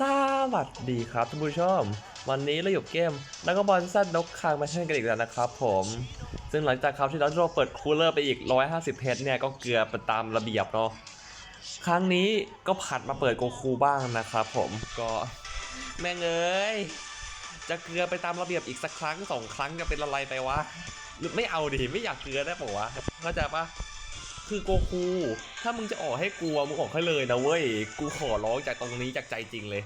สวัสดีครับท่านผู้ชม วันนี้เราอยู่เกมแล้วก็บอลสั้นนกคางมาเช่นกันอีกแล้วนะครับผม ซึ่งหลังจากคราวที่แล้วเราเปิดคูลเลอร์ไปอีก 150 เพชรเนี่ย ก็เกลือไปตามระเบียบเนาะครั้งนี้ก็ผัดมาเปิดโกคูบ้างนะครับผมก็แม่งเอ้ยจะเกลือไปตามระเบียบอีกสักครั้งสองครั้งจะเป็นอะไรไปวะหรือไม่เอาดิไม่อยากเกลือได้ปะวะเข้าใจปะ คือโกคู ถ้ามึงจะออกให้กลัวมึงออกให้เลยนะเว้ย กูขอร้องจากตรงนี้จากใจจริงเลย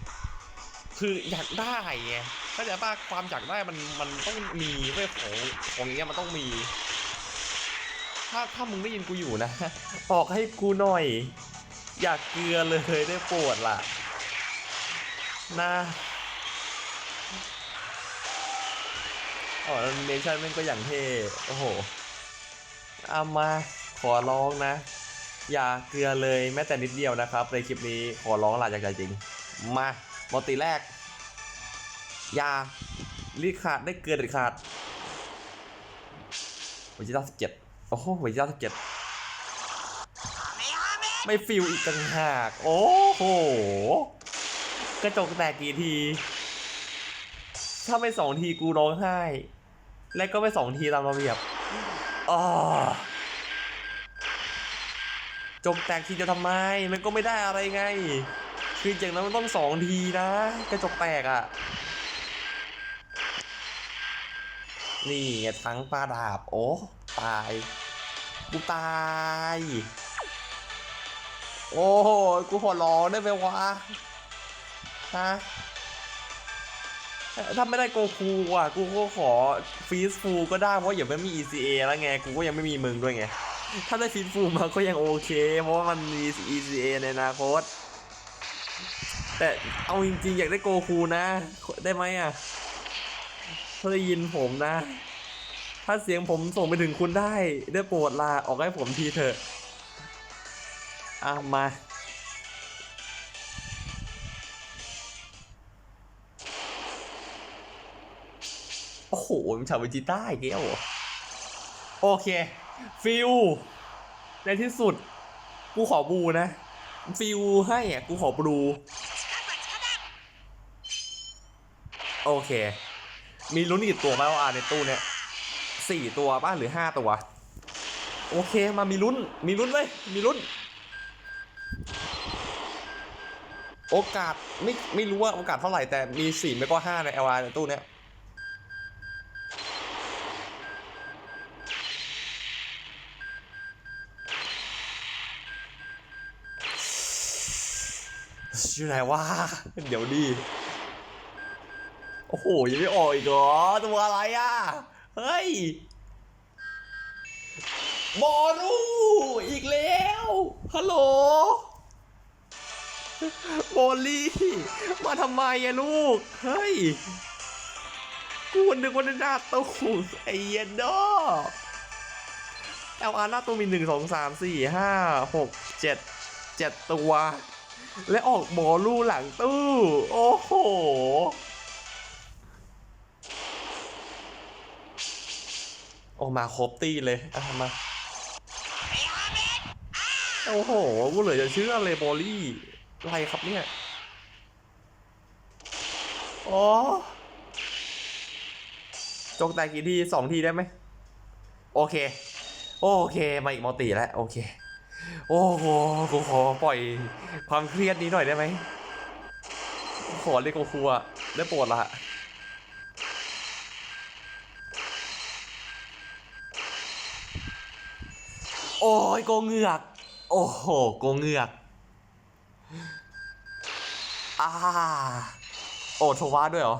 คืออยากได้ไงเข้าใจป่ะความอยากได้มันมันต้องมีเว้ยของของอย่างเงี้ยมันต้องมี ถ้าถ้ามึงได้ยินกูอยู่นะ ออกให้กูหน่อย อยากเกลือเลยได้ปรดล่ะนะอ๋อเนชั่นมันก็อย่างเท่ โอ้โห เอามา ขอร้องนะ อย่าเกลือเลยแม้แต่นิดเดียวนะครับ ในคลิปนี้ขอร้องหลายจากใจจริง มาบอตีแรก อย่ารีขาดได้เกลือเด็ดขาดวิจิตรสิบเจ็ดโอ้โหวิจิตรสิบเจ็ดไม่ฟิลอีกต่างหาก โอ้โห กระจกแตกกี่ที ถ้าไม่สองทีกูร้องไห้ และก็ไม่สองทีตามระเบียบอ๋อ จกแตกทีจะทำไม มันก็ไม่ได้อะไรไง คืออย่างนั้นมันต้องสองทีนะ กระจกแตกอะ่ะ นี่ทั้งปลาดาบ โอ้ตาย กูตาย โอ้กูขอร้องได้ไหมวะ ฮะถ้าไม่ได้โกคูอะ กูก็ขอฟีสฟูก็ได้ เพราะอย่าไม่มี ECA แล้วไง กูก็ยังไม่มีมึงด้วยไง ถ้าได้ฟีสฟูมาก็ยังโอเค เพราะว่ามันมี ECA ในอนาคต แต่เอาจริงๆ อยากได้โกคูนะ ได้ไหมอะถ้าได้ยินผมนะ ถ้าเสียงผมส่งไปถึงคุณได้ ได้โปรดลาออกให้ผมทีเถอะ อะ มาโอ้โหมันชาวเวจิต้าอีกแล้วโอเค ฟิลในที่สุด กูขอบูนะ ฟิลให้อะ กูขอบลูโอเค มีลุ้นกี่ตัวไหมว่าในตู้เนี่ยสี่ตัวป่ะหรือห้าตัว โอเคมามีลุ้น มีลุ้นเลยมีลุ้น โอกาสไม่ไม่รู้ว่าโอกาสเท่าไหร่แต่มีสี่ไม่ก็ห้าใน LR ในตู้เนี้ย อยู่ไหนวะเดี๋ยวดีโอ้โหยังไม่ออกอีกเหรอตัวอะไรอะเฮ้ยบอลูอีกแล้วฮัลโหลบอลลี่มาทำไมอะลูก เฮ้ย กูนึกว่าหน้าตู้ไอ้เยนดอเอลอาร์หน้าตู้มีหนึ่งสองสามสี่ห้าหกเจ็ดเจ็ดตัว และออกบอลูหลังตู้ โอ้โหออกมาครบตีเลยอะมา โอ้โหกูเหลือจะเชื่อเลยบอลลี่อะไรครับเนี่ยอ๋อจกแตกกี่ทีสองทีได้ไหม โอเค โอเค มาอีกมัลติแล้ว โอเค โอ้โหกูขอปล่อยความเครียดนี้หน่อยได้ไหม ขอเรียกโกคูอะได้โปรดละโอ้ยโกเหงือก โอ้โหโกเหงือกอ่าโอ้โทว่าด้วยเหรอ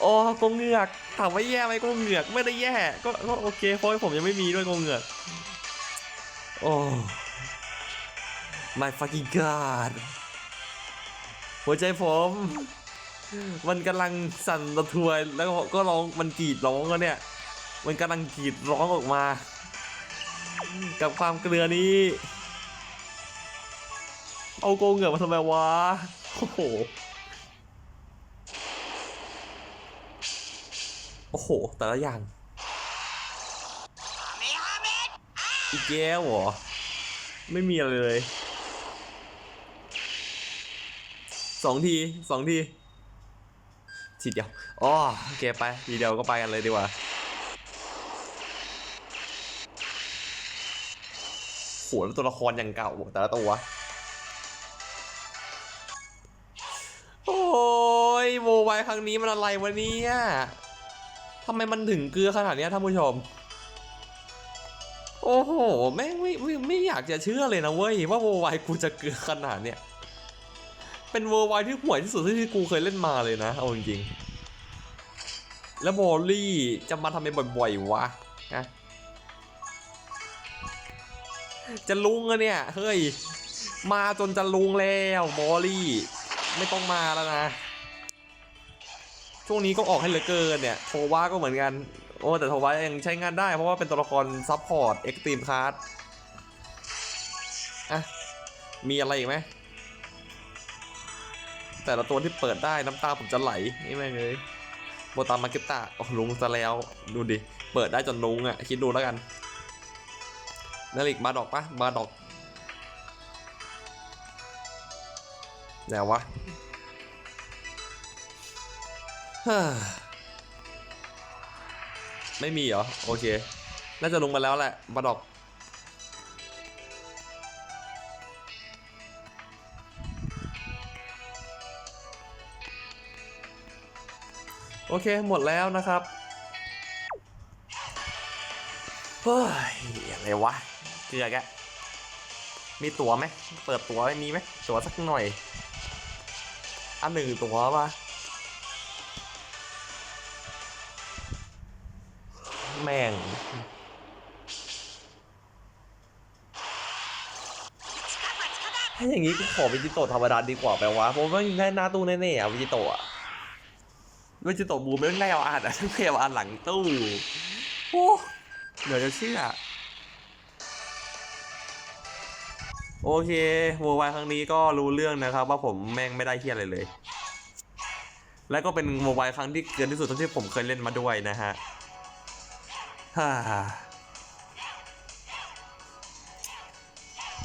โอ้โกเหงือกถามว่าแย่ไหมโกเหงือกไม่ได้แย่ ก็ก็โอเคเพราะผมยังไม่มีด้วยโกเหงือก โอ้ my fucking god หัวใจผม มันกำลังสั่นสะทือนแล้วก็ร้องมันกรีดร้องก็เนี่ย มันกำลังกรีดร้องออกมา กับความเกลือนี้ เอาโกงเหงื่อมาทำไมวะ โอ้โห โอ้โห แต่ละอย่าง อีกแก้วเหรอ ไม่มีอะไรเลย สองทีสองทีทีเดียวอ๋อโอเคไปทีเดียวก็ไปกันเลยดีกว่าโหแล้วตัวละครอย่างเก่าแต่ละตัวโอ้ยโวไวครั้งนี้มันอะไรวะเนี่ยทำไมมันถึงเกลือขนาดนี้ท่านผู้ชม โอ้โห แม่งไม่ไม่ไม่อยากจะเชื่อเลยนะเว้ย ว่าโวอร์ไวกูจะเกลือขนาดเนี้ย เป็นโวอร์ไวที่ห่วยที่สุดที่กูเคยเล่นมาเลยนะ เอาจริงๆ แล้วโบลลี่จะมาทำไมบ่อยๆวะฮะจะลุงอะเนี่ย เฮ้ย มาจนจะลุงแล้วโบลลี่ ไม่ต้องมาแล้วนะ ช่วงนี้ก็ออกให้เหลือเกินเนี่ยโทว่าก็เหมือนกัน โอ้แต่โทวายังใช้งานได้เพราะว่าเป็นตัวละครซับพอร์ตเอ็กตรีมคาร์ดอะมีอะไรอีกไหมแต่ละตัวที่เปิดได้น้ำตาผมจะไหลนี่แม่งเลยโบตามาเกตตาโอ้ลุงซะแล้วดูดิเปิดได้จนลุงอะคิดดูแล้วกันนาริกมาดอกปะมาดอกไหนวะ ไม่มีเหรอ โอเค น่าจะลงมาแล้วแหละบาดอก โอเค หมดแล้วนะครับ เฮ้ย อะไรวะเกลือแกมีตั๋วไหม เปิดตั๋วไม่มีไหมตั๋วสักหน่อย อันหนึ่งตั๋วปะ แม่ง ถ้าอย่างนี้กูขอวิจิโตธรรมดาดีกว่าไปวะเพราะว่ามันได้หน้าตู้แน่ๆอะวิจิโตะอะวิจิโตบูมไม่ได้เอาอ่านอะทั้งเพลเอาอ่านหลังตู้โอ้เดี๋ยวจะเชื่อโอเคโววายครั้งนี้ก็รู้เรื่องนะครับ ว่าผมแม่งไม่ได้เฮียอะไรเลย และก็เป็นโววายครั้งที่เกินที่สุดที่ผมเคยเล่นมาด้วยนะฮะ ฮ่า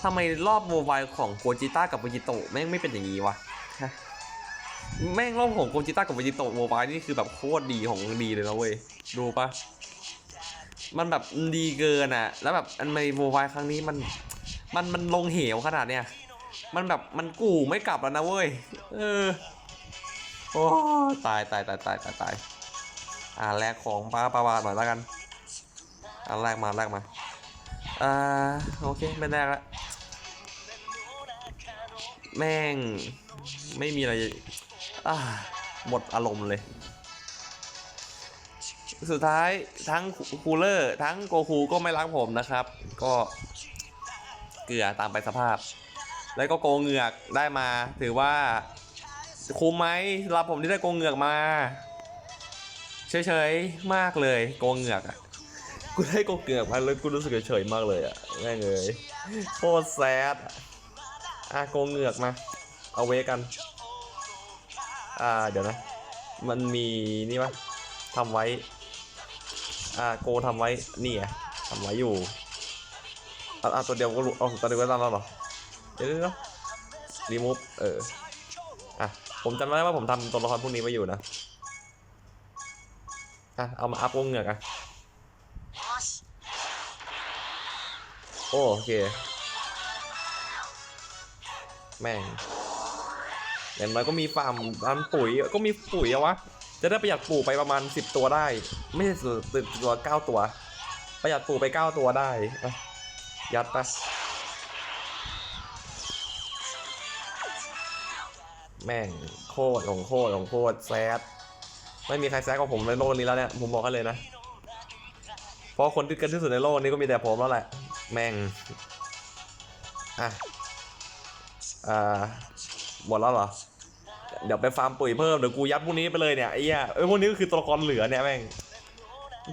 ทำไมรอบโมบายของโกจิต้ากับโกจิโตะแม่งไม่เป็นอย่างนี้วะแม่งรอบของโกจิต้ากับโกจิโตะโมบายนี่คือแบบโคตรดีของดีเลยนะเว้ย ดูปะมันแบบดีเกินอะ แล้วแบบอันในโมบายครั้งนี้มัน มันมันลงเหวขนาดเนี้ย มันแบบมันกู่ไม่กลับแล้วนะเว้ย เออ โอ้ตายตายตายตายตายตายอ่าแลกของป้าป้าบาหน่อยแล้วกัน อาแลกมาแลกมาอ่าโอเคไม่แลกละแม่งไม่มีอะไรอ่าหมดอารมณ์เลย สุดท้ายทั้งคูลเลอร์ ทั้งโกคูก็ไม่รักผมนะครับ ก็เกลือตามไปสภาพ แล้วก็โกเหงือกได้มา ถือว่าคุ้มไหมรับผมที่ได้โกเหงือกมา เฉยๆ มากเลยโกงเหงือกอะ กูได้โกงเหงือกมาแล้วกูรู้สึกเฉยมากเลยอะแม่งเลยโคตรแซดอะโกงเงือกมาเอาเวกัน อ่าเดี๋ยวนะ มันมีนี่ปะทำไว้ อ่าโกทำไว้นี่อะทำไว้อยู่อะอะตัวเดียวก็รู้เอาตัวเดียวก็ตั้งแล้วหรอเดี๋ยวเดี๋ยวเดี๋ยวรีมูฟเอออะผมจำได้ว่าผมทำตัวละครพวกนี้ไว้อยู่นะอะเอามาอัพวงเหงือกอะ โอเค แม่งอย่างน้อยก็มีฟาร์มฟาร์มปุ๋ยก็มีปุ๋ยอะวะ จะได้ประหยัดปู่ไปประมาณ 10 ตัวได้ ไม่ใช่สิบตัวเก้าตัว ประหยัดปู่ไป 9 ตัวได้ ยัดไปแม่งโคตรของโคตรของโคตรแซดไม่มีใครแซกกับผมในโลกนี้แล้วเนี่ยผมบอกให้เลยนะ เพราะคนที่เกินที่สุดในโลกนี้ก็มีแต่ผมแล้วแหละ แม่ง อะอ่าหมดแล้วเหรอ เดี๋ยวไปฟาร์มปุ๋ยเพิ่ม เดี๋ยวกูยัดพวกนี้ไปเลยเนี่ยไอ้เหี้ยเอ้ยพวกนี้ก็คือตัวละครเหลือเนี่ยแม่ง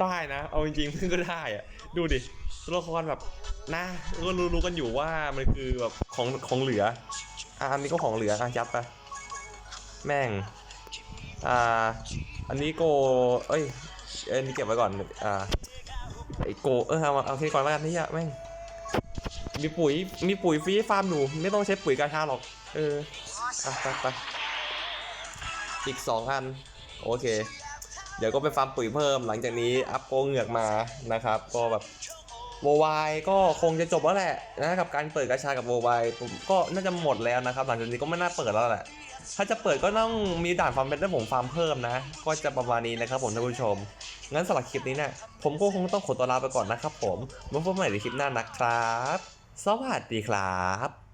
ได้นะ เอาจริงๆก็ได้อะดูดิ ตัวละครแบบนะก็รู้รู้กันอยู่ว่ามันคือแบบของของเหลือ อะอันนี้ก็ของเหลืออะยัดไป แม่ง อ่า อันนี้โก เอ้ยเอ้ยอันนี้เก็บไว้ก่อน อ่า ไอโกเออเอาเอาแค่ก่อนแล้วกันนี่อะแม่งมีปุ๋ยมีปุ๋ยฟรีฟาร์มอยู่ไม่ต้องใช้ปุ๋ยกาชาหรอก เอออะไปไปอีก2อันโอเค เดี๋ยวก็ไปฟาร์มปุ๋ยเพิ่มหลังจากนี้อัพโกเหงือกมานะครับ ก็แบบโววายก็คงจะจบแล้วแหละนะกับการเปิดกระชากับโววายก็น่าจะหมดแล้วนะครับ หลังจากนี้ก็ไม่น่าเปิดแล้วแหละ ถ้าจะเปิดก็ต้องมีด่านฟาร์มเป็นให้ผมฟาร์มเพิ่มนะ ก็จะประมาณนี้นะครับผมท่านผู้ชม งั้นสำหรับคลิปนี้เนี่ยผมก็คงต้องขอตัวลาไปก่อนนะครับผมมาพบใหม่ในคลิปหน้านะครับ สวัสดีครับ